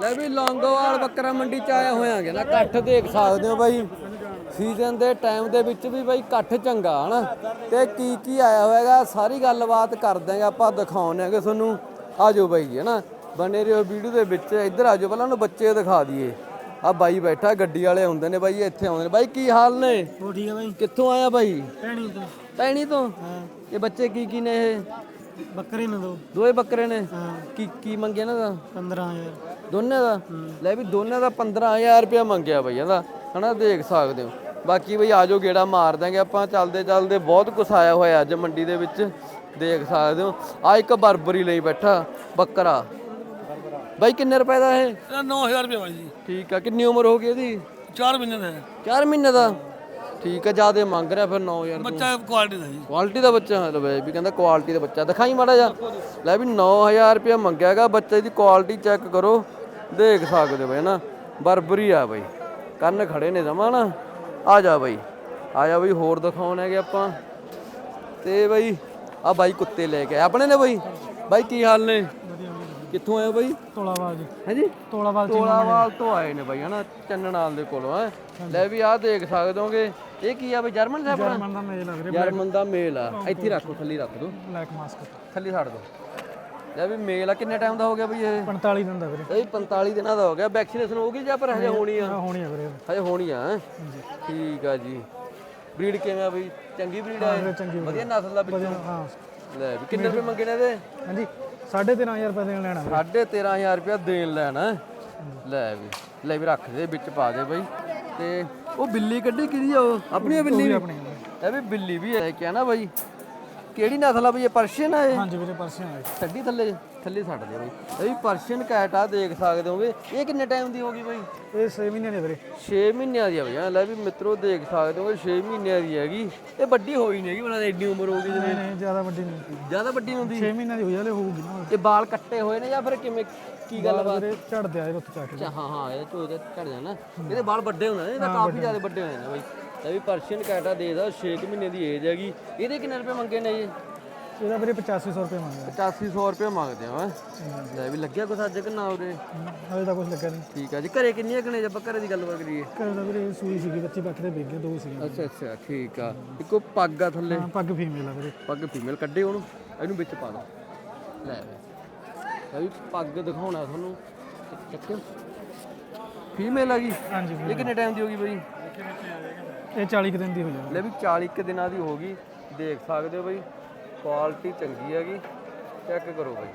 ਲੈ ਵੀ ਲੌਂਗੋਵਾਲ ਬੱਕਰਾ ਮੰਡੀ ਚ ਆਇਆ ਹੋਇਆਂਗੇ ਨਾ। ਇਕੱਠ ਦੇਖ ਸਕਦੇ ਹੋ ਬਾਈ। ਸੀਜ਼ਨ ਦੇ ਟਾਈਮ ਦੇ ਵਿੱਚ ਵੀ ਬਾਈ ਇਕੱਠ ਚੰਗਾ ਹਨਾ? ਤੇ ਕੀ ਕੀ ਆਇਆ ਹੋਏਗਾ ਸਾਰੀ ਗੱਲਬਾਤ ਕਰ ਦਾਂਗੇ ਆਪਾਂ ਦਿਖਾਉਣਾਂਗੇ ਤੁਹਾਨੂੰ। ਆਜੋ ਬਾਈ ਹਨਾ? ਬਣੇ ਰਹੋ ਵੀਡੀਓ ਦੇ ਵਿੱਚ ਇੱਧਰ ਆਜੋ ਪਹਿਲਾਂ ਉਹਨੂੰ ਬੱਚੇ ਦਿਖਾ ਦਈਏ। ਆ ਬਾਈ ਬੈਠਾ ਗੱਡੀ ਵਾਲੇ ਹੁੰਦੇ ਨੇ ਬਾਈ ਇੱਥੇ ਆਉਂਦੇ ਨੇ। ਬਾਈ ਕੀ ਹਾਲ ਨੇ? ਉਹ ਠੀਕ ਹੈ ਬਾਈ। ਕਿੱਥੋਂ ਆਇਆ ਬਾਈ? ਭੈਣੀ ਤੋਂ। ਟੈਣੀ ਤੋਂ? ਹਾਂ। ਇਹ ਬੱਚੇ ਕੀ ਕੀ ਨੇ ਇਹ? ਬੱਕਰੇ ਨੇ ਦੋ। ਦੋਏ ਬੱਕਰੇ ਨੇ? ਹਾਂ। ਕੀ ਕੀ ਮੰਗਿਆ ਨਾ ਦਾ? 15000 ਦੋਨੇ ਦਾ? ਲੈ ਵੀ ਦੋਨੇ ਦਾ 15000 ਰੁਪਇਆ ਮੰਗਿਆ ਬਈ ਇਹਦਾ। ਹਨਾ ਦੇਖ ਸਕਦੇ ਹੋ। ਬਾਕੀ ਬਈ ਆਜੋ ਗੇੜਾ ਮਾਰ ਦਾਂਗੇ ਆਪਾਂ। ਚੱਲਦੇ ਚੱਲਦੇ ਬਹੁਤ ਕੁਛ ਆਇਆ ਹੋਇਆ ਅੱਜ ਮੰਡੀ ਦੇ ਵਿੱਚ। ਦੇਖ ਸਕਦੇ ਹੋ। ਆ ਇੱਕ ਬਰਬਰੀ ਲਈ ਬੈਠਾ ਬੱਕਰਾ। ਬਾਈ ਕਿੰਨੇ ਰੁਪਏ ਦਾ ਇਹ? ਇਹਦਾ 9000 ਰੁਪਏ ਭਾਈ ਜੀ। ਠੀਕ ਆ ਕਿੰਨੀ ਉਮਰ ਹੋ ਗਈ ਇਹਦੀ? 4 ਮਹੀਨੇ ਦਾ ਹੈ। 4 ਮਹੀਨੇ ਦਾ? ਠੀਕ ਆ ਜਿਆਦੇ ਮੰਗ ਰਿਹਾ ਫਿਰ 9000 ਬੱਚਾ ਕੁਆਲਿਟੀ ਦਾ ਜੀ। ਕੁਆਲਿਟੀ ਦਾ ਬੱਚਾ ਹੈ ਲੈ ਵੀ ਕਹਿੰਦਾ ਕੁਆਲਿਟੀ ਦਾ ਬੱਚਾ। ਦਿਖਾਈ ਮਾੜਾ ਜਾ ਲੈ ਵੀ 9000 ਰੁਪਇਆ ਮੰਗਿਆਗਾ ਬੱਚੇ ਦੀ ਕੁਆਲਿਟੀ ਚੈੱਕ ਕਰੋ। ਦੇਖ ਸਕਦੇ ਹੋ ਬਈ ਨਾ ਬਰਬਰੀ ਆ ਬਈ। ਕੰਨ ਖੜੇ ਨੇ ਜਮਾ ਨਾ ਆ ਜਾ ਬਈ। ਆ ਜਾ ਬਈ ਹੋਰ ਦਿਖਾਉਣ ਹੈਗੇ ਆਪਾਂ। ਤੇ ਬਈ ਆ ਬਾਈ ਕੁੱਤੇ ਲੈ ਕੇ ਆਏ। ਆਪਣੇ ਨੇ ਬਈ? ਬਾਈ ਕੀ ਹਾਲ ਨੇ? ਕਿੱਥੋਂ ਆਏ ਹੋ ਬਈ? ਤੋਲਾਵਾਲ ਜੀ। ਹਾਂਜੀ? ਤੋਲਾਵਾਲ ਚ ਤੋਲਾਵਾਲ ਤੋਂ ਆਏ ਨੇ ਬਈ ਹਨਾ? ਚੰਨਣਾਲ ਦੇ ਕੋਲੋਂ ਹੈ? ਲੈ ਵੀ ਆਹ ਦੇਖ ਸਕਦੇ ਹੋਗੇ। ਇਹ ਕੀ ਆ ਬਈ ਜਰਮਨ ਸਾਹਿਬ ਜਰਮਨ ਦਾ ਮੇਲ ਲੱਗ ਰਿਹਾ। ਜਰਮਨ ਦਾ ਮੇਲ ਆ। ਇੱਥੇ ਰੱਖੋ ਥੱਲੇ ਰੱਖ ਦੋ। ਬਲੈਕ ਮਾਸਕ ਥੱਲੇ ਛੱਡ ਦੋ। ਲੈ ਵੀ ਮੇਲ ਆ ਕਿੰਨੇ ਟਾਈਮ ਦਾ ਹੋ ਗਿਆ ਬਈ ਇਹ? 45 ਦਿਨ ਦਾ ਵੀਰੇ। ਇਹ 45 ਦਿਨਾਂ ਦਾ ਹੋ ਗਿਆ। ਵੈਕਸੀਨੇਸ਼ਨ ਹੋ ਗਈ ਜਾਂ ਪਰ ਹਜੇ ਹੋਣੀ ਆ? ਹੋਣੀ ਆ ਵੀਰੇ। ਹਜੇ ਹੋਣੀ ਆ? ਠੀਕ ਆ ਜੀ। ਬਰੀਡ ਕਿਵੇਂ ਆ ਬਈ? ਚੰਗੀ ਬਰੀਡ ਆ ਇਹ? ਵਧੀਆ ਨਸਲ ਦਾ ਵਿੱਚ? ਹਾਂ। ਲੈ ਵੀ ਕਿੰਨੇ ਰੁਪਏ ਮੰਗੇ ਨੇ ਇਹਦੇ? ਹਾਂਜੀ 13500 ਰੁਪਏ ਦੇਣ ਲੈਣਾ। ਵੀਰੇ। 13500 ਰੁਪਏ ਦੇਣ ਲੈਣਾ। ਲੈ ਵੀ ਲੈ ਵੀ ਰੱਖ ਦੇ ਵਿੱਚ ਪਾ ਦੇ ਬਈ। ਤੇ ਉਹ ਬਿੱਲੀ ਕੱਢੀ ਕਿਹਦੀ ਆ ਉਹ? ਆਪਣੀ ਬਿੱਲੀ। ਇਹ ਵੀ ਬਿੱਲੀ ਵੀ ਹੈ ਕਿ ਨਾ ਬਾਈ? ਕਿਹੜੀ ਨਸਲ ਆ ਬਈ ਇਹ ਪਰਸ਼ੀਅਨ ਆ ਇਹ? ਹਾਂਜੀ ਵੀਰੇ ਪਰਸੇ ਆਏ ਛੱਡੀ ਥੱਲੇ ਥੱਲੇ ਛੱਡ ਦੇ ਬਈ। ਇਹ ਵੀ ਪਰਸ਼ੀਅਨ ਕੈਟ ਆ ਦੇਖ ਸਕਦੇ ਹੋਗੇ। ਇਹ ਕਿੰਨੇ ਟਾਈਮ ਦੀ ਹੋਗੀ ਬਈ? ਇਹ 6 ਮਹੀਨੇ ਦੇ ਵੀਰੇ। 6 ਮਹੀਨਿਆਂ ਦੀ ਆ ਬਈ ਲੈ ਵੀ ਮਿੱਤਰੋ ਦੇਖ ਸਕਦੇ ਹੋਗੇ 6 ਮਹੀਨਿਆਂ ਦੀ ਹੈਗੀ। ਇਹ ਵੱਡੀ ਹੋਈ ਨਹੀਂ ਹੈਗੀ ਬਣਾ ਐਡੀ ਉਮਰ ਹੋ ਗਈ ਜਿਵੇਂ ਨਹੀਂ ਜ਼ਿਆਦਾ ਵੱਡੀ ਨਹੀਂ ਜ਼ਿਆਦਾ ਵੱਡੀ ਹੁੰਦੀ? 6 ਮਹੀਨੇ ਦੀ ਹੋਈ ਹਲੇ ਹੋਊਗੀ ਨਾ। ਇਹ ਬਾਲ ਕੱਟੇ ਹੋਏ ਨੇ ਜਾਂ ਫਿਰ ਕਿਵੇਂ ਕੀ ਗੱਲ ਬਾਤ? ਵੀਰੇ ਝੜਦੇ ਆਏ ਚੱਕ ਅੱਛਾ ਹਾਂ ਹਾਂ ਇਹ ਤੇ ਝੜ ਜਾਣਾ ਇਹਦੇ ਵਾਲ ਵੱਡੇ ਹੁੰਦੇ ਨੇ ਇਹਦਾ ਕਾਫੀ ਜ਼ਿਆਦਾ ਵੱਡੇ ਹੋਏ ਨੇ ਬਈ। ਇਹ ਵੀ ਪਰਸ਼ੀਅਨ ਕੈਟਾ ਦੇ ਦਾ 6 ਮਹੀਨੇ ਦੀ ਏਜ ਹੈਗੀ। ਇਹਦੇ ਕਿੰਨੇ ਰੁਪਏ ਮੰਗੇ ਨੇ ਜੀ? ਇਹਦਾ ਵੀਰੇ 8500 ਰੁਪਏ ਮੰਗਦਾ 8500 ਰੁਪਏ ਮੰਗਦੇ ਆ। ਲੈ ਵੀ ਲੱਗਿਆ ਕੁਛ ਅੱਜ ਕਿ ਨਾ ਉਰੇ? ਹਲੇ ਤਾਂ ਕੁਝ ਲੱਗਾ ਨਹੀਂ। ਠੀਕ ਆ ਜੀ ਘਰੇ ਕਿੰਨੀਆਂ ਕਨੇ ਆਪਾਂ ਘਰੇ ਦੀ ਗੱਲਬਾਤ ਕਰੀਏ? ਘਰੇ ਦਾ ਵੀਰੇ ਸੂਈ ਸੀਗੀ ਬੱਚੇ ਬੱਕ ਦੇ ਵੇਗੇ ਦੋ ਸੀ ਅੱਛਾ ਅੱਛਾ ਠੀਕ ਆ। ਇੱਕੋ ਪੱਗ ਆ ਥੱਲੇ? ਹਾਂ ਪੱਗ ਫੀਮੇਲ ਆ ਵੀਰੇ। ਪੱਗ ਫੀਮੇਲ ਕੱਢੇ ਉਹਨੂੰ ਇਹਨੂੰ ਵਿੱਚ ਪਾ ਦੋ। ਲੈ ਵੇ। ਪੱਗ ਦਿਖਾਉਣਾ ਤੁਹਾਨੂੰ। ਚੱਕਿਓ। ਫੀਮੇਲ ਆ ਗਈ ਹਾਂਜੀ ਇਹ ਕਿੰਨੇ ਟਾਈਮ ਦੀ ਹੋ ਗਈ ਬਈ? ਇਹ 40 ਕੁ ਦਿਨ ਦੀ ਹੋ ਜਾਣੀ। ਲੈ ਵੀ 40 ਕੁ ਦਿਨਾਂ ਦੀ ਹੋ ਗਈ। ਦੇਖ ਸਕਦੇ ਹੋ ਬਈ ਕੁਆਲਿਟੀ ਚੰਗੀ ਹੈਗੀ। ਚੈੱਕ ਕਰੋ ਬਈ।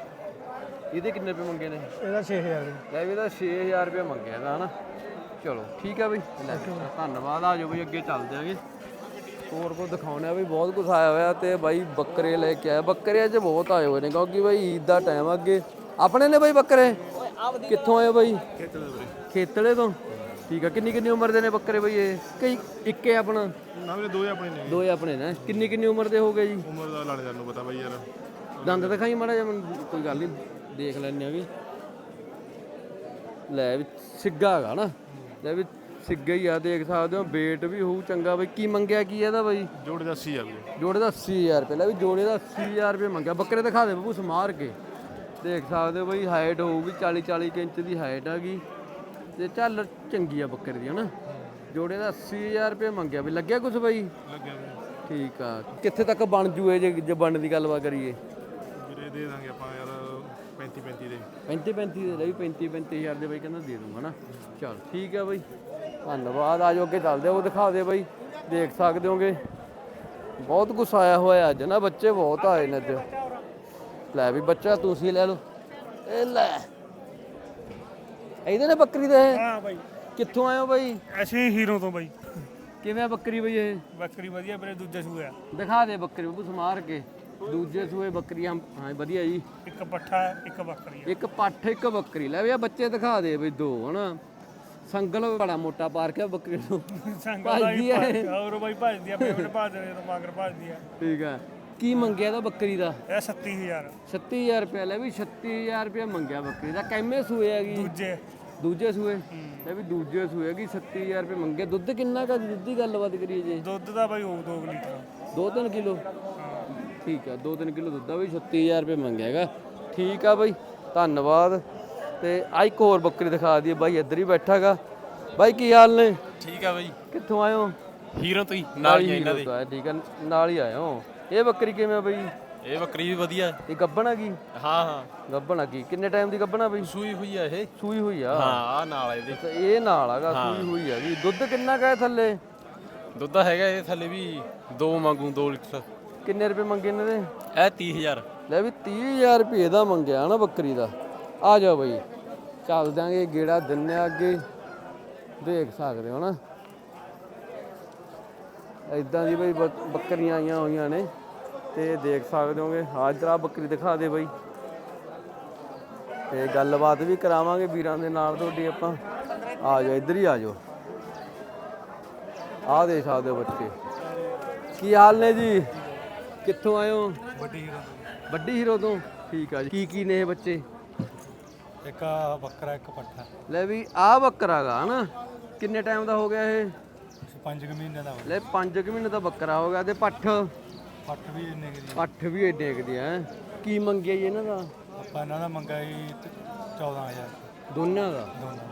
ਇਹਦੇ ਕਿੰਨੇ ਰੁਪਏ ਮੰਗੇ ਨੇ? ਇਹਦਾ 6000 ਵੀਰੇ ਲੈ ਵੀ ਇਹਦਾ 6000 ਰੁਪਏ ਮੰਗਿਆ ਇਹਦਾ ਹਨਾ? ਚਲੋ ਠੀਕ ਹੈ ਬਈ। ਲੈ ਧੰਨਵਾਦ ਆ ਜਾਓ ਬਈ ਅੱਗੇ ਚੱਲਦੇ ਆਂਗੇ। ਹੋਰ ਕੋ ਦਿਖਾਉਣਾ ਵੀ ਬਹੁਤ ਕੁਝ ਆਇਆ ਹੋਇਆ ਤੇ ਬਾਈ ਬੱਕਰੇ ਲੈ ਕੇ ਆਇਆ। ਬੱਕਰੇ ਅੱਜ ਬਹੁਤ ਆਏ ਹੋਏ ਨੇ ਕਿਉਂਕਿ ਬਾਈ ਈਦ ਦਾ ਟਾਈਮ ਅੱਗੇ। ਆਪਣੇ ਨੇ ਬਾਈ ਬੱਕਰੇ? ਕਿੱਥੋਂ ਆਏ ਬਾਈ? ਖੇਤਲੇ ਤੋਂ? ਠੀਕ ਆ ਕਿੰਨੀ ਕਿੰਨੀ ਉਮਰ ਦੇ ਨੇ ਬੱਕਰੇ ਬਾਈ ਇਹ? ਕਈ ਇੱਕੇ ਆਪਣਾ? ਨਾ ਵੀਰੇ ਦੋਏ ਆਪਣੇ ਨੇ। ਦੋਏ ਆਪਣੇ ਨੇ ਕਿੰਨੀ ਕਿੰਨੀ ਉਮਰ ਦੇ ਹੋ ਗਏ ਜੀ? ਉਮਰ ਦਾ ਲੜ ਜਾਣ ਨੂੰ ਪਤਾ ਬਾਈ ਯਾਰ। ਦੰਦ ਦਿਖਾਈ ਮਾੜਾ ਜਿਹਾ ਮੈਨੂੰ ਕੋਈ ਗੱਲ ਨਹੀਂ ਦੇਖ ਲੈਣੇ ਆ ਵੀ। ਲੈ ਵੀ ਸਿੱਗਾ ਹੈਗਾ ਨਾ। ਲੈ ਵੀ ਸਿੱਗਾ ਹੀ ਆ ਦੇਖ ਸਕਦੇ ਹੋ weight ਵੀ ਹੋਊ ਚੰਗਾ ਬਈ। ਕੀ ਮੰਗਿਆ ਕੀ ਇਹਦਾ ਬਾਈ? ਜੋੜੇ ਦਾ 80 ਆ ਵੀਰੇ ਜੋੜੇ ਦਾ 80000 ਰੁਪਏ ਲੈ ਵੀ ਜੋੜੇ ਦਾ 80000 ਰੁਪਏ ਮੰਗਿਆ। ਬੱਕਰੇ ਦਿਖਾ ਦੇ ਬੱਬੂ ਸਮਾਰ ਕੇ। ਦੇਖ ਸਕਦੇ ਹੋ ਬਈ ਹਾਈਟ ਹੋਊਗੀ 40 40 ਕੁ ਇੰਚ ਦੀ ਹਾਈਟ ਹੈਗੀ ਤੇ ਚੱਲ ਚੰਗੀ ਆ ਬੱਕਰੇ ਦੀ ਹਨਾ? ਜੋੜੇ ਦਾ 80000 ਰੁਪਏ ਮੰਗਿਆ ਵੀ ਲੱਗਿਆ ਕੁਝ ਬਾਈ? ਲੱਗਿਆ ਵੀਰੇ ਠੀਕ ਆ। ਕਿੱਥੇ ਤੱਕ ਬਣ ਜੂ ਇਹ ਜੇ ਜੇ ਬਣਨ ਦੀ ਗੱਲਬਾਤ ਕਰੀਏ? ਵੀਰੇ ਦੇ ਦਾਂਗੇ ਆਪਾਂ ਯਾਰ 35 35 ਦੇ। 35 35 ਦੇ ਲਈ 35 35000 ਦੇ ਬਾਈ ਕਹਿੰਦਾ ਦੇ ਦੂੰਗਾ ਨਾ ਚਲ ਠੀਕ ਹੈ ਬਾਈ। ਧੰਨਵਾਦ ਆਜੋ ਅੱਗੇ ਚੱਲਦੇ ਆ, ਉਹ ਦਿਖਾ ਦੇ ਬਾਈ। ਦੇਖ ਸਕਦੇ ਹੋਗੇ। ਬਹੁਤ ਕੁਛ ਆਇਆ ਹੋਇਆ ਅੱਜ ਨਾ? ਬੱਚੇ ਬਹੁਤ ਆਏ ਨੇ ਅੱਜ। ਲੈ ਵੀ ਬੱਚਾ ਤੁਸੀਂ ਲੈ ਲਓ। ਇਹ ਲੈ। ਇਹਦੇ ਨੇ ਬੱਕਰੀ ਦੇ ਇਹ? ਹਾਂ ਬਾਈ। ਕਿੱਥੋਂ ਆਏ ਹੋ ਬਾਈ? ਅਸੀਂ ਹੀਰੋ ਤੋਂ ਬਾਈ। ਕਿਵੇਂ ਆ ਬੱਕਰੀ ਬਈ ਇਹ? ਬੱਕਰੀ ਵਧੀਆ ਵੀਰੇ ਦੂਜੇ ਸੂਆ ਦਿਖਾ ਦੇ ਬੱਕਰੀ ਬੱਬੂ ਸਮਾਰ ਕੇ। ਦੂਜੇ ਸੂਏ ਬੱਕਰੀਆਂ ਹਾਂ ਵਧੀਆ ਜੀ। ਇੱਕ ਪੱਠਾ ਹੈ ਇੱਕ ਬੱਕਰੀ ਇੱਕ ਪੱਠ ਇੱਕ ਬੱਕਰੀ। ਲੈ ਵੀ ਆ ਬੱਚੇ ਦਿਖਾ ਦੇ ਬਈ ਦੋ ਹਨਾ। ਸੰਗਲ ਬੜਾ ਮੋਟਾ ਪਾਰ ਕੇ ਬੱਕਰੀ ਨੂੰ। ਭੱਜਦੀ ਹੈ। ਹੋਰ ਬਾਈ ਭੱਜਦੀ ਆ ਪੇਮੈਂਟ ਭੱਜਦੇ ਨੇ ਤਾਂ ਮਗਰ ਭੱਜਦੀ ਆ। ਠੀਕ ਆ। ਕੀ ਮੰਗਿਆ ਇਹਦਾ ਬੱਕਰੀ ਦਾ? ਇਹ 37000 36000 ਰੁਪਏ ਲੈ ਵੀ 36000 ਰੁਪਏ ਮੰਗਿਆ ਬੱਕਰੀ ਦਾ। ਕਿੰਨੇ ਸੂਏ ਹੈਗੀ ਦੂਜੇ। ਦੂਜੇ ਸੂਏ? ਲੈ ਵੀ ਦੂਜੇ ਸੂਏ ਹੈਗੀ 36000 ਰੁਪਏ ਮੰਗਿਆ। ਦੁੱਧ ਕਿੰਨਾ ਕਾ ਦੁੱਧ ਦੀ ਗੱਲਬਾਤ ਕਰੀਏ ਜੇ। ਦੁੱਧ ਦਾ ਬਾਈ ਹੋਊ 2 ਲੀਟਰ। 2-3 ਕਿਲੋ? ਠੀਕ ਆ 2-3 ਕਿਲੋ ਦੁੱਧ ਦਾ ਵੀ 36000 ਰੁਪਏ ਮੰਗਿਆ ਹੈਗਾ। ਠੀਕ ਆ ਬਈ ਧੰਨਵਾਦ। ਤੇ ਆ ਇੱਕ ਹੋਰ ਬੱਕਰੀ ਦਿਖਾ ਦਈਏ ਬਾਈ ਇੱਧਰ ਹੀ ਬੈਠਾਗਾ ਬਾਈ ਕੀ ਹਾਲ ਨੇ? ਠੀਕ ਆ ਬਾਈ। ਕਿੱਥੋਂ ਆਏ ਹੋ? ਹੀਰੋ ਤੋਂ ਹੀ ਨਾਲ ਹੀ ਆ ਇਹਨਾਂ ਦੇ। ਠੀਕ ਹੈ ਨਾਲ ਹੀ ਆਏ ਹੋ। ਇਹ ਬੱਕਰੀ ਕਿਵੇਂ ਆ ਬਾਈ? ਇਹ ਬੱਕਰੀ ਵੀ ਵਧੀਆ। ਹੈ। ਇਹ ਗੱਬਣ ਹੈਗੀ ਹਾਂ ਹਾਂ। ਗੱਬਣ ਹੈਗੀ ਕਿੰਨੇ ਟਾਈਮ ਦੀ ਗੱਬਣ ਆ ਬਾਈ? ਸੂਈ ਹੋਈ ਆ ਇਹ। ਸੂਈ ਹੋਈ ਆ? ਹਾਂ ਆ ਨਾਲ ਆ ਇਹਦੇ। ਤੇ ਇਹ ਨਾਲ ਹੈਗਾ ਸੂਈ ਹੋਈ ਹੈਗੀ ਦੁੱਧ ਕਿੰਨਾ ਕਾ ਥੱਲੇ? ਦੁੱਧ ਹੈਗਾ ਇਹ ਥੱਲੇ ਵੀ 2 ਮੰਗੂ 2 ਲੀਟਰ। ਕਿੰਨੇ ਰੁਪਏ ਮੰਗੇ ਇਹਨਾਂ ਦੇ? ਇਹ 30000 ਲੈ ਵੀ 30000 ਰੁਪਏ ਦਾ ਮੰਗਿਆ ਨਾ ਬੱਕਰੀ ਦਾ। ਆ ਜਾਓ ਬਈ। ਚੱਲ ਦਿਆਂਗੇ ਗੇੜਾ ਦਿੰਨੇ ਆ ਅੱਗੇ। ਦੇਖ ਸਕਦੇ ਹੋ ਨਾ। ਇਦਾਂ ਦੀ ਬਈ ਬੱਕ- ਬੱਕਰੀਆਂ ਆਈਆਂ ਹੋਈਆਂ ਨੇ ਤੇ ਦੇਖ ਸਕਦੇ ਹੋਗੇ ਹਾਜ਼ਰਾ ਬੱਕਰੀ ਦਿਖਾ ਦੇ ਬਈ। ਤੇ ਗੱਲਬਾਤ ਵੀ ਕਰਾਵਾਂਗੇ ਵੀਰਾਂ ਦੇ ਨਾਲ ਤੁਹਾਡੀ ਆਪਾਂ। ਆ ਜਾਓ ਇੱਧਰ ਹੀ ਆ ਜਾਓ। ਆ ਦੇਖ ਸਕਦੇ ਹੋ ਬੱਚੇ। ਕੀ ਹਾਲ ਨੇ ਜੀ? ਕਿੱਥੋਂ ਹੋ? ਵੱਡੀ ਹੀਰੋ ਵੱਡੀ ਹੀਰੋ ਤੋਂ? ਠੀਕ ਆ ਜੀ। ਕੀ ਕੀ ਨੇ ਬੱਚੇ? ਇੱਕ ਬੱਕਰਾ ਇੱਕ ਪੱਠਾ। ਲੈ ਵੀ ਆ ਬੱਕਰਾ ਗਾ ਹਨਾ? ਕਿੰਨੇ ਟਾਈਮ ਦਾ ਹੋ ਗਿਆ ਇਹ? 5 ਮਹੀਨੇ ਦਾ ਲੈ 5 ਮਹੀਨੇ ਦਾ ਬੱਕਰਾ ਹੋ ਗਿਆ ਤੇ ਪੱਠ? ਪੱਠ ਵੀ ਇੰਨੇ ਕਰੀ ਪੱਠ ਵੀ ਏਡੇ ਕਦੀ ਐ ਕੀ ਮੰਗਿਆ ਜੀ ਇਹਨਾਂ ਦਾ? ਆਪਾਂ ਇਹਨਾਂ ਦਾ ਮੰਗਾ ਜੀ 14000 ਦੋਨਾਂ ਦਾ?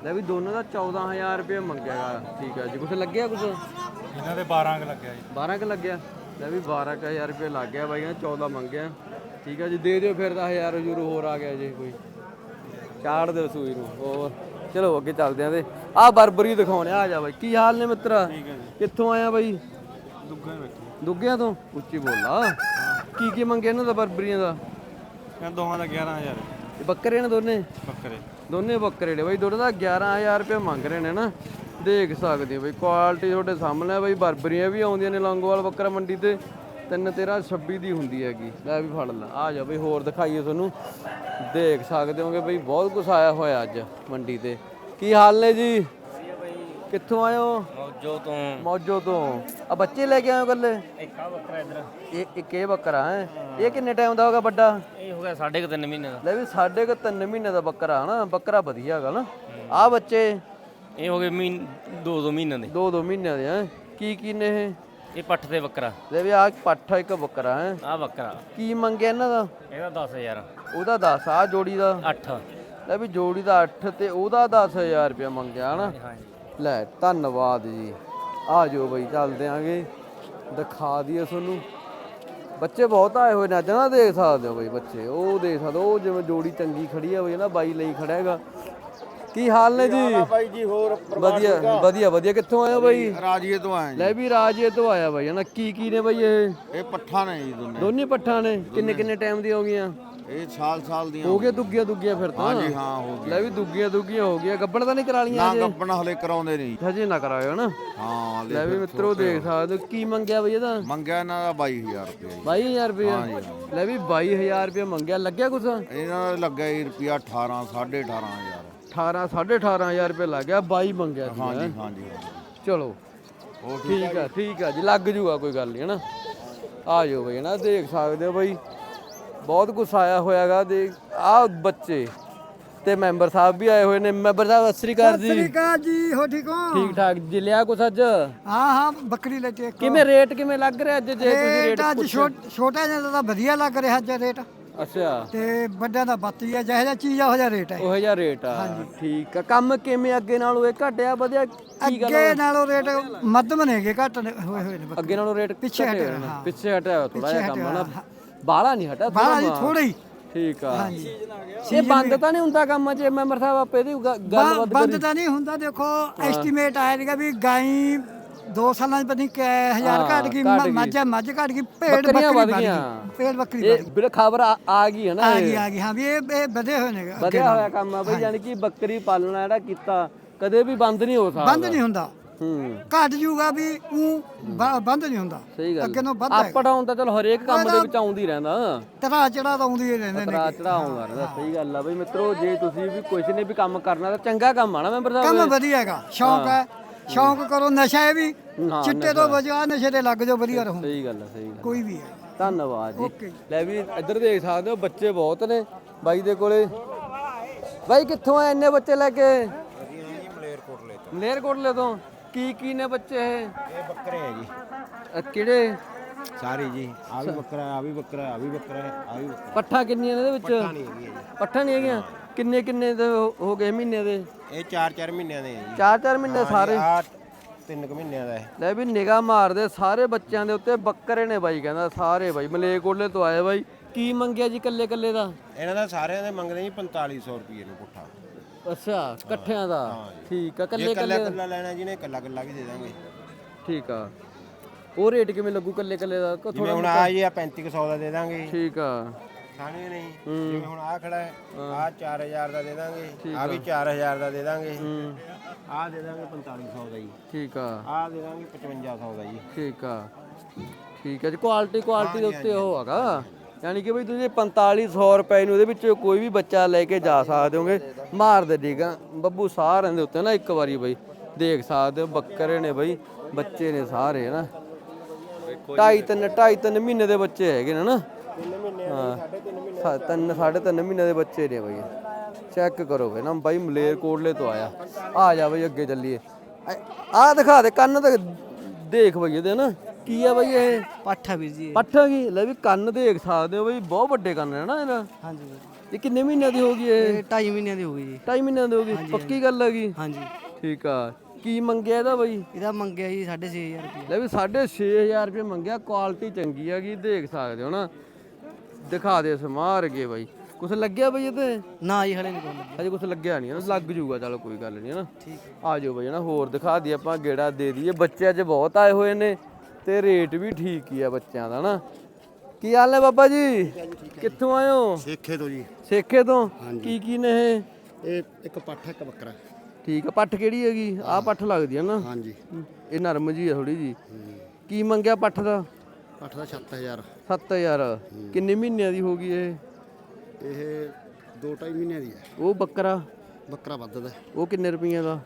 ਲੈ ਵੀ ਦੋਨਾਂ ਦਾ 14000 ਰੁਪਏ ਮੰਗਿਆ ਗਾ। ਠੀਕ ਆ ਜੀ ਕੁਛ ਲੱਗਿਆ ਕੁਛ? ਇਹਨਾਂ ਦੇ 12 ਕ ਲੱਗਿਆ ਜੀ। 12 ਕ ਲੱਗਿਆ? ਲੈ ਵੀ 12000 ਰੁਪਏ ਲੱਗ ਗਿਆ ਬਾਈ ਨੇ 14 ਮੰਗਿਆ। ਠੀਕ ਆ ਜੀ ਦੇ ਦਿਓ ਫਿਰ ਤਾਂ 1000 ਯੂਰੋ ਹੋਰ ਆ ਗਿਆ ਜੀ ਕੋਈ। ਚਾੜ ਦਿਓ ਸੂਈ ਨੂੰ ਹੋਰ। ਚਲੋ ਅੱਗੇ ਚੱਲਦੇ ਆਂ ਤੇ। ਆਹ ਬਰਬਰੀ ਦਿਖਾਉਣੇ ਆ ਜਾ ਬਾਈ। ਕੀ ਹਾਲ ਨੇ ਮਿੱਤਰਾ? ਕਿੱਥੋਂ ਆਇਆ ਬਾਈ? ਦੁੱਗਾ ਬੈਠੀ ਦੁੱਗਿਆਂ ਤੋਂ? ਉੱਚੀ ਬੋਲਾ। ਕੀ ਕੀ ਮੰਗਿਆ ਇਹਨਾਂ ਦਾ ਬਰਬਰੀਆਂ ਦਾ? ਇਹਨਾਂ ਦੋਹਾਂ ਦਾ 11000 ਇਹ ਬੱਕਰੇ ਨੇ ਦੋਨੇ? ਬੱਕਰੇ। ਦੋਨੇ ਬੱਕਰੇ ਨੇ ਬਾਈ। ਦੋਨਾਂ ਦਾ 11000 ਰੁਪਏ ਮੰਗ ਰਹੇ ਨੇ ਨਾ। ਦੇਖ ਸਕਦੇ ਹੋ ਬਾਈ। ਕੁਆਲਿਟੀ ਤੁਹਾਡੇ ਸਾਹਮਣੇ ਆ ਬਾਈ। ਬਰਬਰੀਆਂ ਵੀ ਆਉਂਦੀਆਂ ਨੇ ਲੌਂਗੋਵਾਲ ਬੱਕਰਾ ਮੰਡੀ ਤੇ। ਤਿੰਨ ਤੇਰਾ 26 ਦੀ ਹੁੰਦੀ ਹੈਗੀ। ਲੈ ਵੀ ਫੜ ਲੈ ਆ ਜਾ ਬਈ ਹੋਰ ਦਿਖਾਈਏ ਤੁਹਾਨੂੰ। ਦੇਖ ਸਕਦੇ ਹੋਗੇ ਬਈ ਬਹੁਤ ਕੁਛ ਆਇਆ ਹੋਇਆ ਅੱਜ ਮੰਡੀ ਤੇ। ਕੀ ਹਾਲ ਨੇ ਜੀ? ਕਿੱਥੋਂ ਹੋ? ਮੌਜੋ ਤੋਂ। ਮੌਜੋ ਤੋਂ। ਆ ਬੱਚੇ ਲੈ ਕੇ ਹੋ ਕੱਲੇ ਇੱਕ ਆ ਬੱਕਰਾ ਇਧਰ। ਇਹ ਇੱਕ ਇਹ ਬੱਕਰਾ ਹੈ। ਇਹ ਕਿੰਨੇ ਟਾਈਮ ਦਾ ਹੋਗਾ ਵੱਡਾ? ਇਹ ਹੋ ਗਿਆ 3.5 ਮਹੀਨੇ ਦਾ। ਲੈ ਵੀ ਸਾਢੇ ਕੁ ਤਿੰਨ ਮਹੀਨੇ ਦਾ ਬੱਕਰਾ ਹਨਾ ਬੱਕਰਾ ਵਧੀਆ ਹੈਗਾ ਨਾ। ਆ ਬੱਚੇ? ਇਹ ਹੋ ਗਏ ਮਹੀਨ 2-2 ਮਹੀਨੇ ਦੇ। ਦੋ ਦੋ ਮਹੀਨਿਆਂ ਦੇ ਹੈ। ਕੀ ਕੀ ਨੇ ਇਹ? ਇਹ ਪੱਠ ਤੇ ਬੱਕਰਾ। ਲੈ ਵੀ ਆ ਪੱਠਾ ਇੱਕ ਬੱਕਰਾ ਹੈ। ਆ ਬੱਕਰਾ। ਕੀ ਮੰਗਿਆ ਇਹਨਾਂ ਦਾ? ਇਹਦਾ 10000 ਉਹਦਾ 10 ਆ ਜੋੜੀ ਦਾ? 8 ਲੈ ਵੀ ਜੋੜੀ ਦਾ 8 ਤੇ ਉਹਦਾ 10000 ਰੁਪਇਆ ਮੰਗਿਆ ਹਨਾ? ਲੈ ਧੰਨਵਾਦ ਜੀ। ਆ ਜਾਓ ਬਈ ਚੱਲਦੇ ਆਂਗੇ ਦਿਖਾ ਦਈਏ ਤੁਹਾਨੂੰ। ਬੱਚੇ ਬਹੁਤ ਆਏ ਹੋਏ ਨੇ ਅੱਜ ਨਾ ਦੇਖ ਸਕਦੇ ਹੋ ਬਈ ਬੱਚੇ। ਉਹ ਦੇਖ ਸਕਦੇ ਉਹ ਜਿਵੇਂ ਜੋੜੀ ਚੰਗੀ ਖੜੀ ਆ ਬਈ ਨਾ ਬਾਈ ਲਈ ਖੜਾ ਹੈਗਾ। ਕੀ ਹਾਲ ਨੇ ਜੀ? ਬਾਈ ਜੀ ਹੋਰ ਵਧੀਆ ਵਧੀਆ ਵਧੀਆ। ਕਿੱਥੋਂ ਹੋ ਬਾਈ? ਰਾਜੀਏ ਤੋਂ ਆਏ ਲੈ ਵੀ ਰਾਜੇ ਤੋਂ ਆਇਆ ਬਾਈ ਹਨਾ? ਕੀ ਕੀ ਨੇ ਬਾਈ ਇਹ? ਇਹ ਪੱਠਾ ਨੇ ਜੀ ਦੋਨੇ। ਦੋਨੇ ਪੱਠਾਂ ਨੇ? ਕਿੰਨੇ ਕਿੰਨੇ ਟਾਈਮ ਦੀਆਂ ਹੋ ਗਈਆਂ? ਇਹ ਸਾਲ ਸਾਲ ਦੀਆਂ ਹੋ ਗਏ ਦੁੱਗੀਆਂ ਦੁੱਗੀਆਂ ਫਿਰ ਤਾਂ? ਹਾਂਜੀ ਹਾਂ ਹੋ ਗਈ ਲੈ ਵੀ ਦੁੱਗੀਆਂ ਦੁੱਗੀਆਂ ਹੋ ਗਈਆਂ। ਗੱਬੜ ਤਾਂ ਨਹੀਂ ਕਰਾ ਲੀਆਂ ਨਾ ਗੱਪਣਾ ਹਲੇ ਕਰਾਉਂਦੇ ਨਹੀਂ। ਹਜੇ ਨਾ ਕਰਾਇਓ ਨਾ ਹਾਂ ਲੈ ਵੀ ਮਿੱਤਰੋ ਦੇਖ ਸਕਦੇ ਕੀ ਮੰਗਿਆ ਬਈ ਇਹਦਾ? ਮੰਗਿਆ ਇਹਨਾਂ ਦਾ 22000 ਰੁਪਏ ਜੀ। 22000 ਰੁਪਏ ਲੈ ਵੀ 22000 ਰੁਪਏ ਮੰਗਿਆ। ਲੱਗਿਆ ਕੁਛ? ਇਹਨਾਂ ਦਾ ਲੱਗਾ ਜੀ ਰੁਪਿਆ 18 18500 18 18500 ਰੁਪਏ ਲੱਗ ਗਿਆ 22 ਮੰਗਿਆ ਸੀ ਹਾਂਜੀ ਹੈਂ। ਹਾਂਜੀ ਚਲੋ। ਹੋਰ ਠੀਕ ਆ ਠੀਕ ਆ ਜੀ ਲੱਗ ਜੂਗਾ ਕੋਈ ਗੱਲ ਨਹੀਂ ਹਨਾ? ਆ ਜਾਓ ਬਈ ਨਾ ਦੇਖ ਸਕਦੇ ਹੋ ਬਈ। ਬਹੁਤ ਕੁਛ ਆਇਆ ਹੋਇਆਗਾ ਦੇਖ ਆ ਬੱਚੇ ਤੇ ਮੈਂਬਰ ਸਾਹਿਬ ਵੀ ਆਏ ਹੋਏ ਨੇ। ਮੈਂਬਰ ਸਾਹਿਬ ਸਤਿ ਸ੍ਰੀ ਅਕਾਲ ਜੀ। ਕਾ ਜੀ ਹੋ ਠੀਕ ਹੋ? ਠੀਕ ਠਾਕ ਜੀ ਲਿਆ ਕੁਛ ਅੱਜ? ਹਾਂ ਹਾਂ ਬੱਕਰੀ ਲੈ ਕੇ ਕਿਵੇਂ ਰੇਟ ਕਿਵੇਂ ਲੱਗ ਰਿਹਾ ਅੱਜ? ਜੇ ਤੁਸੀਂ ਰੇਟ ਰੇਟ ਅੱਜ ਛੋਟ- ਛੋਟਾ ਜਿਹਾ ਤਾਂ ਵਧੀਆ ਲੱਗ ਰਿਹਾ ਅੱਜ ਰੇਟ। ਅੱਛਾ। ਤੇ ਵੱਡਿਆਂ ਦਾ ਬੱਤੀ ਹੈ ਜਿਹੋ ਜਿਹਾ ਚੀਜ਼ ਆ ਉਹ ਜਿਹਾ ਰੇਟ ਹੈ ਉਹੋ ਜਿਹਾ ਰੇਟ ਆ ਠੀਕ ਆ। ਕੰਮ ਕਿਵੇਂ ਅੱਗੇ ਨਾਲੋਂ ਇਹ ਘਟਿਆ ਵਧਿਆ? ਕੀ ਗੱਲ ਅੱਗੇ ਨਾਲੋਂ ਰੇਟ ਮੱਧਮ ਨੇਗੇ ਘੱਟ ਹੋਏ ਹੋਏ ਨੇ। ਬੱਕਰੇ। ਅੱਗੇ ਨਾਲੋਂ ਰੇਟ ਪਿੱਛੇ ਘਟੇ ਹਟਿਆ, ਹੋਏ ਨੇ। ਹਾਂ। ਪਿੱਛੇ ਹਟਿਆ ਥੋੜਾ ਜਿਹਾ ਕੰਮ ਹਨਾ। ਬਾਹਲਾ ਨਹੀਂ ਹਟਿਆ ਬਾਹਲਾ ਜੀ। ਥੋੜਾ ਹੀ। ਠੀਕ ਆ। ਹਾਂਜੀ। ਇਹ ਬੰਦ ਤਾਂ ਨਹੀਂ ਹੁੰਦਾ ਕੰਮ ਜੇ ਮੈਂਬਰ ਸਾਹਿਬ ਆਪੇ ਦੀ ਗ- ਗੱਲ ਬੰਦ ਤਾਂ ਨਹੀਂ ਹੁੰਦਾ ਦੇਖੋ ਐਸਟੀਮੇਟ ਆਇਆ ਸੀਗਾ ਵੀ ਗਾਈ 2 ਸਾਲਾਂ ਚ ਪਤਾ ਨਹੀਂ ਕਿ ਹਜ਼ਾਰ ਹਾਂ, ਘਟ ਗਈ ਘੱਟ ਗਈ। ਮੱਝ ਮੱਝ ਘਟ ਗਈ ਭੇਡ ਬੱਕਰੀਆਂ ਬੱਕਰੀ ਵੱਧ ਵੱਧ ਗਈਆਂ। ਗਈ ਭੇਡ ਬੱਕਰੀ ਵੱਧ ਇਹ ਵੀਰੇ ਖਬਰ ਆ ਆ ਗਈ ਹੈ ਨਾ ਆ। ਗਈ ਆ ਗਈ ਹਾਂ ਵੀ ਇਹ ਇਹ ਵਧੇ ਹੋਏ ਨੇ ਅੱਗੇ ਵਧਿਆ। ਹੋਇਆ ਕੰਮ ਆ ਬਈ ਯਾਨੀ ਕਿ ਬੱਕਰੀ ਪਾਲਣਾ ਜਿਹੜਾ ਕੀਤਾ ਕਦੇ ਵੀ ਬੰਦ ਨਹੀਂ ਹੋ ਸਕਦਾ। ਬੰਦ ਨਹੀਂ ਹੁੰਦਾ। ਹੂੰ। ਘਟ ਜੂਗਾ ਵੀ ਉਹ ਬੰਦ ਨਹੀਂ ਹੁੰਦਾ। ਸਹੀ ਗੱਲ। ਅੱਗੇ ਨੂੰ ਵੱਧ ਅਪ ਡਾਊਨ ਤਾਂ ਚਲੋ ਹਰੇਕ ਕੰਮ ਦੇ ਵਿੱਚ ਆਉਂਦੀ ਰਹਿੰਦਾ। ਤਰਾ ਚੜਾ ਤਾਂ ਆਉਂਦੀ ਹੀ ਰਹਿੰਦੇ ਨੇ ਤਰਾ ਚੜਾਉਂਦਾ ਰਹਿੰਦਾ ਸਹੀ ਗੱਲ ਆ ਬਈ। ਮਿੱਤਰੋ ਜੇ ਤੁਸੀਂ ਵੀ ਕੁਛ ਨੇ ਵੀ ਕੰਮ ਕਰਨਾ ਤਾਂ ਚੰਗਾ ਕੰਮ ਆ ਨਾ ਮੈਂਬਰ ਸਾਹਿਬ। ਕੰਮ ਵਧੀਆ ਹੈਗਾ ਸ਼ੌਂਕ ਹੈ। ਸ਼ੌਂਕ ਕਰੋ ਨਸ਼ਾ ਹੈ ਵੀ ਹਾਂ, ਚਿੱਟੇ ਤੋਂ ਬਚਾ ਨਸ਼ੇ ਤੇ ਲੱਗ ਜਾਓ ਵਧੀਆ ਰਹੋ। ਸਹੀ ਗੱਲ ਆ ਸਹੀ ਗੱਲ ਕੋਈ ਵੀ ਹੈ। ਧੰਨਵਾਦ ਜੀ। ਲੈ ਵੀ ਇੱਧਰ ਦੇਖ ਸਕਦੇ ਹੋ ਬੱਚੇ ਬਹੁਤ ਨੇ ਬਾਈ ਦੇ ਕੋਲੇ। ਬਾਈ ਕਿੱਥੋਂ ਆਏ ਇੰਨੇ ਬੱਚੇ ਲੈ ਕੇ? ਮਲੇਰਕੋਟਲੇ ਤੋਂ। ਮਲੇਰਕੋਟਲੇ ਤੋਂ ਕੀ ਕੀ ਨੇ ਬੱਚੇ ਇਹ? ਇਹ ਬੱਕਰੇ ਹੈ ਜੀ। ਅ, ਕਿਹੜੇ? ਸਾਰੀ ਜੀ ਆ ਵੀ ਬੱਕਰਾ ਆ ਵੀ ਬੱਕਰਾ ਆ ਵੀ ਬੱਕਰਾ ਆ ਵੀ ਬੱਕਰਾ। ਪੱਠਾ ਕਿੰਨੀਆਂ ਨੇ ਇਹਦੇ ਵਿੱਚ? ਪੱਠਾ ਨਹੀਂ ਹੈਗੀਆਂ? ਕਿੰਨੇ ਕਿੰਨੇ ਦੇ ਹੋ ਹੋ ਗਏ ਮਹੀਨੇ ਦੇ? ਇਹ 4-4 ਮਹੀਨਿਆਂ ਦੇ ਆ ਜੀ। ਚਾਰ ਚਾਰ ਮਹੀਨੇ ਸਾਰੇ? ਆ ਤਿੰਨ ਕੁ ਮਹੀਨਿਆਂ ਦਾ ਹੈ ਲੈ ਵੀ ਨਿਗਾਹ ਮਾਰਦੇ ਸਾਰੇ ਬੱਚਿਆਂ ਦੇ ਉੱਤੇ ਬੱਕਰੇ ਨੇ ਬਾਈ ਕਹਿੰਦਾ ਸਾਰੇ ਬਾਈ। ਮਲੇਕੋਟਲੇ ਤੋਂ ਆਏ ਬਾਈ। ਕੀ ਮੰਗਿਆ ਜੀ ਕੱਲੇ ਕੱਲੇ ਦਾ? ਇਹਨਾਂ ਦਾ ਸਾਰਿਆਂ ਦੇ ਮੰਗਦੇ ਜੀ 4500 ਰੁਪਏ ਨੂੰ ਪੁੱਠਾ। ਅੱਛਾ ਇਕੱਠਿਆਂ ਦਾ? ਠੀਕ ਆ ਕੱਲੇ ਜੇ ਕੱਲਾ ਕੱਲੇ ਕੱਲਾ ਲੈਣਾ ਜੀ ਨੇ ਕੱਲਾ ਕੱਲਾ ਵੀ ਦੇ ਦਾਂਗੇ। ਠੀਕ ਆ। ਉਹ ਰੇਟ ਕਿਵੇਂ ਲੱਗੂ ਕੱਲੇ ਕੱਲੇ ਦਾ? ਕਿ ਜਿਵੇਂ ਥੋੜਾ ਹੁਣ ਆ ਜੀ ਆ 3500 ਦਾ ਦੇ ਦਾਂਗੇ। ਠੀਕ ਆ। ਸਾਨੇ ਨਹੀਂ। ਜਿਵੇਂ ਹੁਣ ਆ ਖੜਾ ਹੈ ਆ 4000 ਦਾ ਦੇ ਦਾਂਗੇ ਆ। ਵੀ 4000 ਦਾ ਦੇ ਦਾਂਗੇ। ਆ ਦੇ ਦਾਂਗੇ 4500 ਦਾ ਜੀ। ਠੀਕ ਆ। ਆ ਦੇ ਦਾਂਗੇ 5500 ਦਾ ਜੀ। ਠੀਕ ਆ। ਠੀਕ ਹੈ ਜੀ ਕੁਆਲਿਟੀ ਕੁਆਲਿਟੀ ਦੇ ਉੱਤੇ ਉਹ ਹੈਗਾ। ਯਾਨੀ ਕਿ ਬਈ ਤੁਸੀਂ 4500 ਰੁਪਏ ਨੂੰ ਇਹਦੇ ਵਿੱਚ ਕੋਈ ਵੀ ਬੱਚਾ ਲੈ ਕੇ ਜਾ ਸਕਦੇ ਹੋਗੇ। ਮਾਰ ਦੇ ਡੀਗਾ। ਬੱਬੂ ਸਾਰਿਆਂ ਦੇ ਉੱਤੇ ਨਾ ਇੱਕ ਵਾਰੀ ਬਈ ਦੇਖ ਸਕਦੇ ਹੋ ਬੱਕਰੇ ਨੇ ਬਈ ਬੱਚੇ ਨੇ ਸਾਰੇ ਨਾ। ਢਾਈ ਤਿੰਨ ਢਾਈ ਤਿੰਨ ਮਹੀਨੇ ਦੇ ਬੱਚੇ ਹੈਗੇ ਨੇ ਨਾ। ਹਾਂ। ਸਾ- ਤਿੰਨ ਸਾਢੇ ਤਿੰਨ ਮਹੀਨੇ ਦੇ ਬੱਚੇ ਨੇ ਬਈ। ਚੈੱਕ ਕਰੋ ਬਈ ਨਾ ਬਾਈ ਮਲੇਰ ਕੋਟਲੇ ਤੋਂ ਆਇਆ। ਆ ਜਾ ਬਈ ਅੱਗੇ ਚੱਲੀਏ। ਆ ਦਿਖਾ ਦੇ ਕੰਨ ਤੇ ਦੇਖ ਬਈ ਇਹਦੇ ਨਾ। ਕੀ ਆ ਬਈ ਇਹ? ਪਾਠਾ ਵੀਰ ਜੀ ਪੱਠਾ ਕੀ? ਲੈ ਵੀ ਕੰਨ ਦੇਖ ਸਕਦੇ ਹੋ ਬਈ ਬਹੁਤ ਵੱਡੇ ਕੰਨ ਨੇ ਨਾ ਇਹਦਾ। ਹਾਂਜੀ ਵੀਰ ਇਹ ਕਿੰਨੇ ਮਹੀਨਿਆਂ ਦੀ ਹੋਗੀ ਇਹ? ਇਹ 2.5 ਮਹੀਨਿਆਂ ਦੀ ਹੋ ਗਈ ਜੀ। ਢਾਈ ਮਹੀਨਿਆਂ ਦੀ ਹੋਗੀ ਪੱਕੀ ਗੱਲ ਹੈਗੀ ਹਾਂਜੀ। ਠੀਕ ਆ। ਕੀ ਮੰਗਿਆ ਇਹਦਾ ਬਈ? ਇਹਦਾ ਮੰਗਿਆ ਜੀ 6500 ਰੁਪਏ। ਲੈ ਵੀ 6500 ਰੁਪਏ ਮੰਗਿਆ ਕੁਆਲਿਟੀ ਚੰਗੀ ਹੈਗੀ ਦੇਖ ਸਕਦੇ ਹੋ ਨਾ। ਦਿਖਾ ਦੇ ਸਮਾਰ ਗਏ ਬਾਈ। ਕੁਛ ਲੱਗਿਆ ਬਈ ਇਹਤੇ ਨਾ ਜੀ ਹਲੇ ਨਹੀਂ ਲੱਗੀ ਅਜੇ ਕੁਛ ਲੱਗਿਆ ਨਹੀਂ ਨਾ ਲੱਗ ਜੂਗਾ ਚਲੋ ਕੋਈ ਗੱਲ ਨਹੀਂ ਨਾ। ਆ ਜਾਓ ਬਈ ਨਾ ਹੋਰ ਦਿਖਾ ਦਈਏ ਆਪਾਂ ਗੇੜਾ ਦੇ ਦਈਏ। ਬੱਚੇ ਅੱਜ ਬਹੁਤ ਆਏ ਹੋਏ ਨੇ ਤੇ ਰੇਟ ਵੀ ਠੀਕ ਹੀ ਆ ਬੱਚਿਆਂ ਦਾ ਨਾ। ਕੀ ਹਾਲ ਹੈ ਬਾਬਾ ਜੀ? ਕਿੱਥੋਂ ਆਏ ਹੋ ਸੇਖੇ ਤੋਂ ਜੀ। ਸੇਖੇ ਤੋਂ? ਕੀ ਕੀ ਨੇ ਇਹ? ਇਹ ਇੱਕ ਪੱਠਾ ਇੱਕ ਬੱਕਰਾ। ਠੀਕ ਆ ਪੱਠ ਕਿਹੜੀ ਹੈਗੀ? ਆਹ ਪੱਠ ਲੱਗਦੀ ਹੈ ਨਾ। ਹਾਂਜੀ। ਇਹ ਨਰਮ ਜੀ ਆ ਥੋੜੀ ਜੀ ਕੀ ਮੰਗਿਆ ਪੱਠ ਦਾ? ਪੱਠ ਦਾ 7000 7000 ਕਿੰਨੇ ਮਹੀਨਿਆਂ ਦੀ ਹੋਗੀ ਇਹ? ਇਹ 2.5 ਮਹੀਨਿਆਂ ਦੀ ਹੈ। ਉਹ ਬੱਕਰਾ? ਬੱਕਰਾ ਵੱਧਦਾ ਉਹ ਕਿੰਨੇ ਰੁਪਈਆਂ ਦਾ?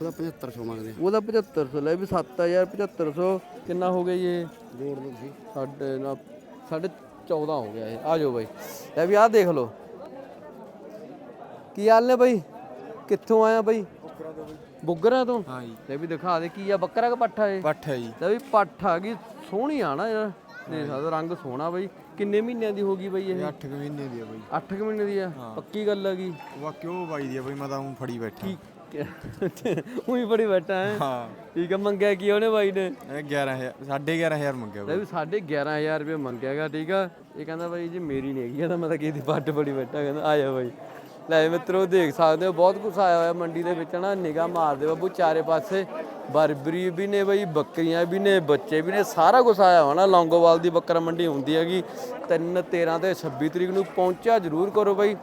ਉਹਦਾ 7500 ਮੰਗਦੇ ਆ। ਉਹਦਾ 7500 ਲੈ ਵੀ 7000 7500 ਕਿੰਨਾ ਹੋ ਗਿਆ ਜੀ ਇਹ? ਜੋੜ ਲਓ ਤੁਸੀਂ ਸਾਡੇ ਨਾ ਸਾਢੇ 14 ਹੋ ਗਿਆ ਇਹ। ਆ ਜਾਓ ਬਾਈ। ਲੈ ਵੀ ਆਹ ਦੇਖ ਲਓ। ਕੀ ਹਾਲ ਨੇ ਬਾਈ? ਕਿੱਥੋਂ ਆਇਆ ਬਾਈ। ਬੁੱਗਰਾਂ ਤੋਂ? ਹਾਂ ਜੀ। ਲੈ ਵੀ ਦਿਖਾ ਦੇ ਕੀ ਆ ਬੱਕਰਾ ਕਿ ਪੱਠਾ ਇਹ? ਪੱਠ ਹੈ ਜੀ। ਲੈ ਵੀ ਪੱਠ ਆ ਗਈ ਸੋਹਣੀ ਆ ਨਾ ਯਾਰ। ਦੇਖ ਸਕਦੇ ਹੋ, ਰੰਗ ਸੋਹਣਾ ਬਾਈ। ਕਿੰਨੇ ਮਹੀਨਿਆਂ ਦੀ ਹੋ ਗਈ ਬਾਈ ਇਹ? 8 ਮਹੀਨੇ ਦੀ ਆ ਬਈ। 8 ਮਹੀਨੇ ਦੀ ਆ? ਪੱਕੀ ਗੱਲ ਹੈਗੀ ਵਾ ਕਿਉਂ ਬਾਈ ਦੀ ਆ ਬਈ? ਮੈਂ ਤਾਂ ਉਂ ਫੜੀ ਬੈਠਾ। ਉਹੀ ਬੜੀ ਬੈਠਾ ਹੈ। ਹਾਂ। ਠੀਕ ਆ ਮੰਗਿਆ ਕੀ ਉਹਨੇ ਬਾਈ ਨੇ? ਇਹ 11000 11500 ਮੰਗਿਆ ਲੈ ਬਈ। ਵੀ ਸਾਢੇ 11000 ਰੁਪਏ ਮੰਗਿਆਗਾ ਠੀਕ ਆ। ਇਹ ਕਹਿੰਦਾ ਬਾਈ ਜੀ ਮੇਰੀ ਨਹੀਂ ਹੈਗੀ ਕਹਿੰਦਾ ਮੈਂ ਤਾਂ ਕਿਸੇ ਦੀ ਵੱਡ ਬੜੀ ਬੈਠਾ ਕਹਿੰਦਾ ਆ ਜਾ ਬਾਈ। ਲੈ ਮਿੱਤਰੋ, ਦੇਖ ਸਕਦੇ ਹੋ, ਬਹੁਤ ਕੁਛ ਆਇਆ ਹੋਇਆ ਮੰਡੀ ਦੇ ਵਿੱਚ ਨਾ ਨਿਗਾਹ ਮਾਰਦੇ ਬਾਬੂ, ਚਾਰੇ ਪਾਸੇ ਬਰਬਰੀ ਵੀ ਨੇ ਬਈ, ਬੱਕਰੀਆਂ ਵੀ ਨੇ, ਬੱਚੇ ਵੀ ਨੇ, ਸਾਰਾ ਕੁਝ ਆਇਆ ਹੋਇਆ ਨਾ ਲੌਂਗੋਵਾਲ ਦੀ ਬੱਕਰਾ ਮੰਡੀ ਹੁੰਦੀ ਹੈਗੀ। 3 13 ਤੇ 26 ਤਰੀਕ ਨੂੰ ਪਹੁੰਚਿਆ, ਜ਼ਰੂਰ ਕਰੋ ਬਾਈ।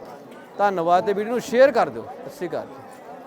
ਧੰਨਵਾਦ ਤੇ ਵੀਡੀਓ ਨੂੰ ਸ਼ੇਅਰ ਕਰ ਦਿਓ। ਸਤਿ ਸ਼੍ਰੀ ਅਕਾਲ